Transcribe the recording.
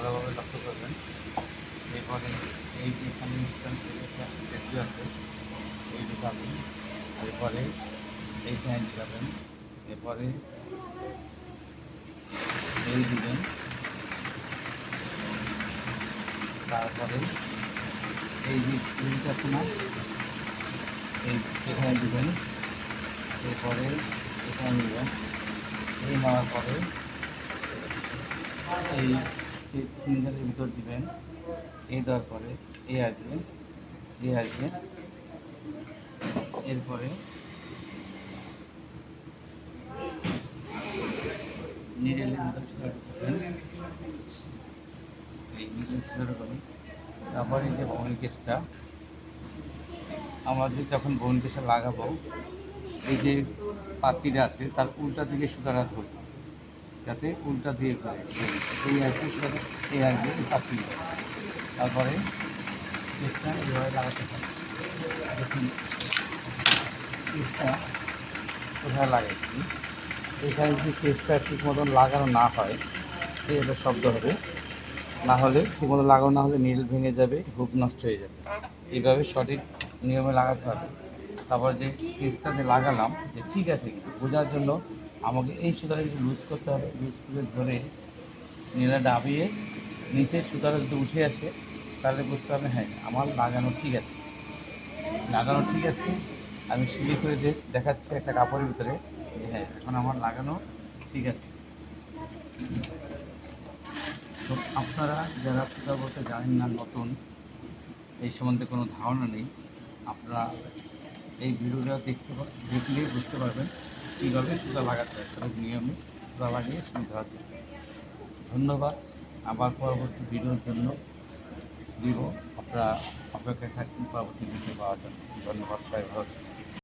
ভালোভাবে লক্ষ্য করবেন। এরপরে এই যে থেকে একটা আছে, এই ঢুকাবেন এরপরে এইখানে ঢুকাবেন এরপরে এই দিবেন, তারপরে এই যে স্ক্রিনটা আছে না, এই এখানে দিবেন, এরপরে এখানে নেবেন এই নেওয়ার পরে এই সিলিন্ডারের ভিতর দিবেন। এই দেওয়ার পরে এই আসবে এই আসবে এরপরে নিডেলের ভিতর ঢুকাবেন এই নিডেল সেটা ঢুকাবেন তারপরে যে বহন কেসটা আমরা যে যখন বহন কেসটা লাগাবো, এই যে পাতিটা আছে, তার উল্টা দিকে সুতাটা ধরবো। যাতে উল্টা দিয়ে করে এই আসবে সুতাটা এই আসবে পাতি তারপরে কেসটা এইভাবে লাগাতে হবে কেসটা কোথায় লাগাচ্ছি এখানে যদি কেসটা ঠিক মতন লাগানো না হয়, সে এটা শব্দ হবে। না হলে ঠিক মতো লাগানো না হলে নীল ভেঙে যাবে হুক নষ্ট হয়ে যাবে। এইভাবে সঠিক নিয়মে লাগাতে হবে। তারপর যে কেসটা যে লাগালাম, যে ঠিক আছে কিন্তু বোঝার জন্য আমাকে এই সুতাটা একটু লুজ করতে হবে। লুজ করে ধরে নীলা ডাবিয়ে নিচে সুতাটা যদি উঠে আসে, তাহলে বুঝতে হবে হ্যাঁ আমার লাগানো ঠিক আছে। লাগানো ঠিক আছে। আমি সিলি করে দেখাচ্ছি একটা কাপড়ের ভিতরে যে হ্যাঁ এখন আমার লাগানো ঠিক আছে। তো আপনারা যারা সুতা বলতে জানেন না নতুন, এই সম্বন্ধে কোনো ধারণা নেই, আপনারা এই ভিডিওটা দেখতে দেখলেই বুঝতে পারবেন। কীভাবে সুতা লাগাতে হয় সঠিক নিয়মে সুতা লাগিয়ে হবে। ধন্যবাদ। আবার পরবর্তী ভিডিওর জন্য দিব। আপনারা অপেক্ষায় থাকবেন। পরবর্তী ভিডিও পাওয়ার জন্য। ধন্যবাদ। সবাই ভালো।